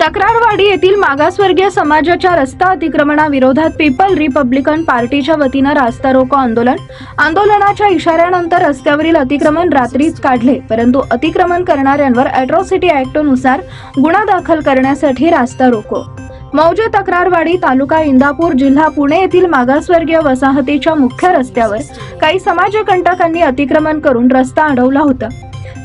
तक्रारवाडी येथील मागासवर्गीय समाजाच्या रस्ता अतिक्रमणाविरोधात पीपल रिपब्लिकन पार्टीच्या वतीनं रास्ता रोको आंदोलन. आंदोलनाच्या इशाऱ्यानंतर रस्त्यावरील अतिक्रमण रात्रीच काढले परंतु अतिक्रमण करणाऱ्यांवर अॅट्रॉसिटी ऍक्टनुसार गुन्हा दाखल करण्यासाठी रास्ता रोको. मौजे तक्रारवाडी तालुका इंदापूर जिल्हा पुणे येथील मागासवर्गीय वसाहतीच्या मुख्य रस्त्यावर काही समाजकंटकांनी अतिक्रमण करून रस्ता अडवला होता.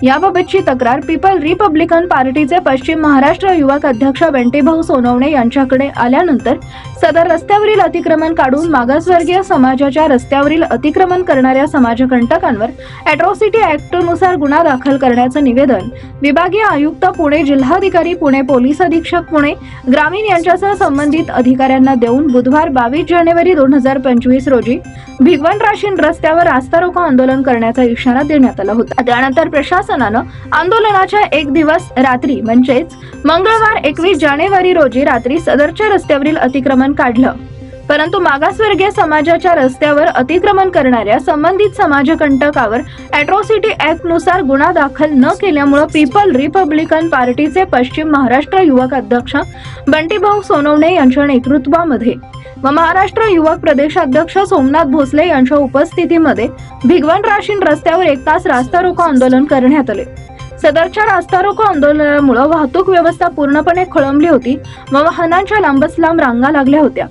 याबाबतची तक्रार पीपल रिपब्लिकन पार्टीचे पश्चिम महाराष्ट्र युवक अध्यक्ष बंटीभाऊ सोनवणे यांच्याकडे आल्यानंतर सदर रस्त्यावरील अतिक्रमण काढून मागासवर्गीय समाजाच्या रस्त्यावरील अतिक्रमण करणाऱ्या समाजकंटकांवर अॅट्रॉसिटी ऍक्टनुसार गुन्हा दाखल करण्याचं निवेदन विभागीय आयुक्त पुणे जिल्हाधिकारी पुणे पोलीस अधीक्षक पुणे ग्रामीण यांच्यासह संबंधित अधिकाऱ्यांना देऊन बुधवार बावीस जानेवारी दोन हजार पंचवीस रोजी भिगवण राशीन रस्त्यावर रास्ता रोको आंदोलन करण्याचा इशारा देण्यात आला होता. त्यानंतर प्रशासनानं आंदोलनाच्या एक दिवस रात्री म्हणजेच मंगळवार एकवीस जानेवारी रोजी रात्री सदरच्या रस्त्यावरील अतिक्रमण काढलं. परंतु मागासवर्गीय समाजाच्या रस्त्यावर अतिक्रमण करणाऱ्या संबंधित समाजकंटकावर अॅट्रॉसिटी ऍक्टनुसार गुन्हा दाखल न केल्यामुळे पीपल रिपब्लिकन पार्टीचे पश्चिम महाराष्ट्र युवक अध्यक्ष बंटीभाऊ सोनवणे यांच्या नेतृत्वामध्ये व महाराष्ट्र युवक प्रदेशाध्यक्ष सोमनाथ भोसले यांच्या उपस्थितीमध्ये भिगवण राशीन रस्त्यावर एक तास रास्ता रोको आंदोलन करण्यात आले. सदरच्या रास्ता रोको आंदोलनामुळे वाहतूक व्यवस्था पूर्णपणे खोळंबली होती व वाहनांच्या लांबच लांब रांगा लागल्या होत्या.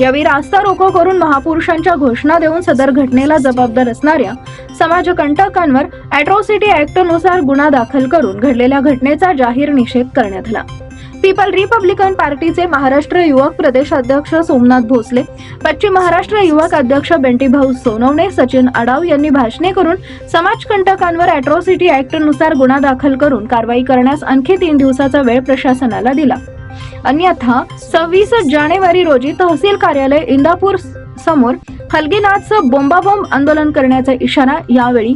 यावेळी रास्ता रोको करून महापुरुषांच्या घोषणा देऊन सदर घटनेला जबाबदार असणाऱ्या समाजकंटकांवर अॅट्रॉसिटी ऍक्टनुसार गुन्हा दाखल करून घडलेल्या घटनेचा जाहीर निषेध करण्यात आला. पीपल रिपब्लिकन पार्टीचे महाराष्ट्र युवक प्रदेशाध्यक्ष सोमनाथ भोसले पश्चिम महाराष्ट्र युवक अध्यक्ष बेंटीभाऊ सोनवणे सचिन आडाव यांनी भाषणे करून समाजकंटकांवर अॅट्रॉसिटी ऍक्टनुसार गुन्हा दाखल करून कारवाई करण्यास आणखी तीन दिवसाचा वेळ प्रशासनाला दिला. अन्यथा सव्वीस जानेवारी रोजी तहसील कार्यालय इंदापूर समोर हलगीनाथचं बोंबाबोंब आंदोलन करण्याचा इशारा यावेळी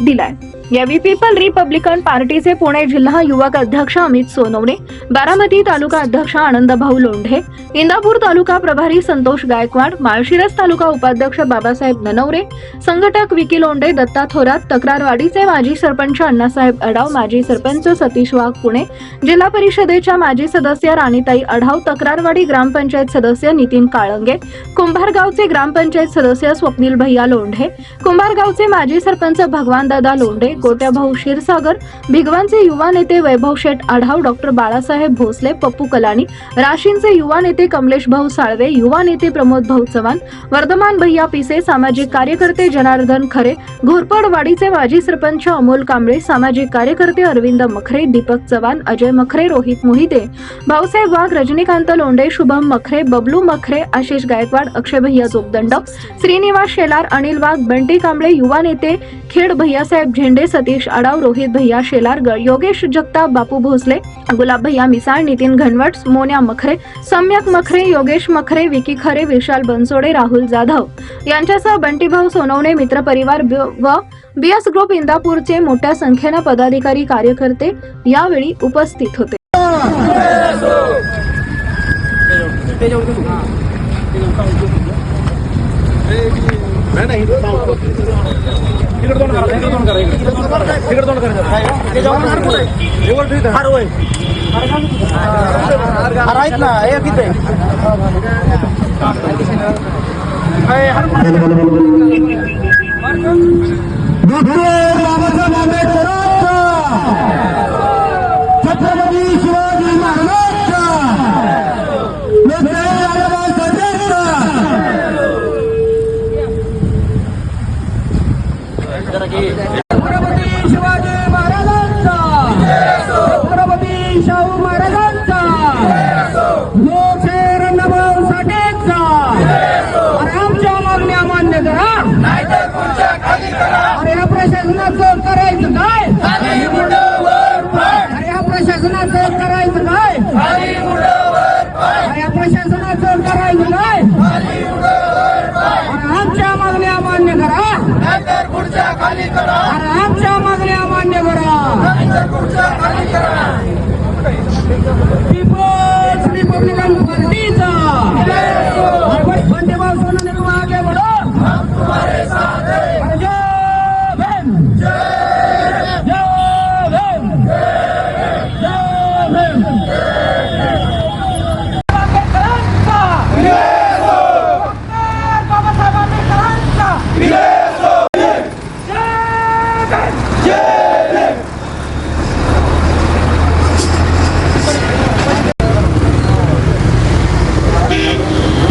दिलाय. यावेळी पीपल रिपब्लिकन पार्टीचे पुणे जिल्हा युवक अध्यक्ष अमित सोनवणे बारामती तालुका अध्यक्ष आनंदभाऊ लोंढे इंदापूर तालुका प्रभारी संतोष गायकवाड माळशिरस तालुका उपाध्यक्ष बाबासाहेब ननवरे संघटक विकी लोंढे दत्ता थोरात तक्रारवाडीचे माजी सरपंच अण्णासाहेब अडाव माजी सरपंच सतीश वाघ पुणे जिल्हा परिषदेच्या माजी सदस्य राणीताई अढाव तक्रारवाडी ग्रामपंचायत सदस्य नितीन काळंगे कुंभारगावचे ग्रामपंचायत सदस्य स्वप्नील भैया लोंढे कुंभारगावचे माजी सरपंच भगवानदादा लोंढे गोट्याभाऊ क्षीरसागर भिगवानचे युवा नेते वैभव शेठ आढाव डॉक्टर बाळासाहेब भोसले पप्पू कलानी राशींचे युवा नेते कमलेश भाऊ साळवे युवा नेते प्रमोद भाऊ चव्हाण वर्धमान भैया पिसे सामाजिक कार्यकर्ते जनार्दन खरे घोरपडवाडीचे माजी सरपंच अमोल कांबळे सामाजिक कार्यकर्ते अरविंद मखरे दीपक चव्हाण अजय मखरे रोहित मोहिते भाऊसाहेब वाघ रजनीकांत लोंडे शुभम मखरे बबलू मखरे आशिष गायकवाड अक्षय भैया जोगदंड श्रीनिवास शेलार अनिल वाघ बंटी कांबळे युवा नेते खेड भैयासाहेब झेंडे सतीश आडाव रोहित भैया शेलारगड योगेश जगताप बापू भोसले गुलाब भैया मिसाळ नितीन घनवट मोन्या मखरे सम्यक मखरे योगेश मखरे विकी खरे विशाल बनसोडे राहुल जाधव. यांच्यासह बंटीभाऊ सोनवणे मित्रपरिवार व बी एस ग्रुप इंदापूरचे मोठ्या संख्येनं पदाधिकारी कार्यकर्ते यावेळी उपस्थित होते. तिकडे तोंड करा तिकडे तोंड करा इकडे तिकडे तोंड करा ते जाऊन हार कुठे एवढं ठीक हार होय हार आहेत ना हे किती हार आमच्या मागण्या मान्य करा.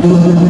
Música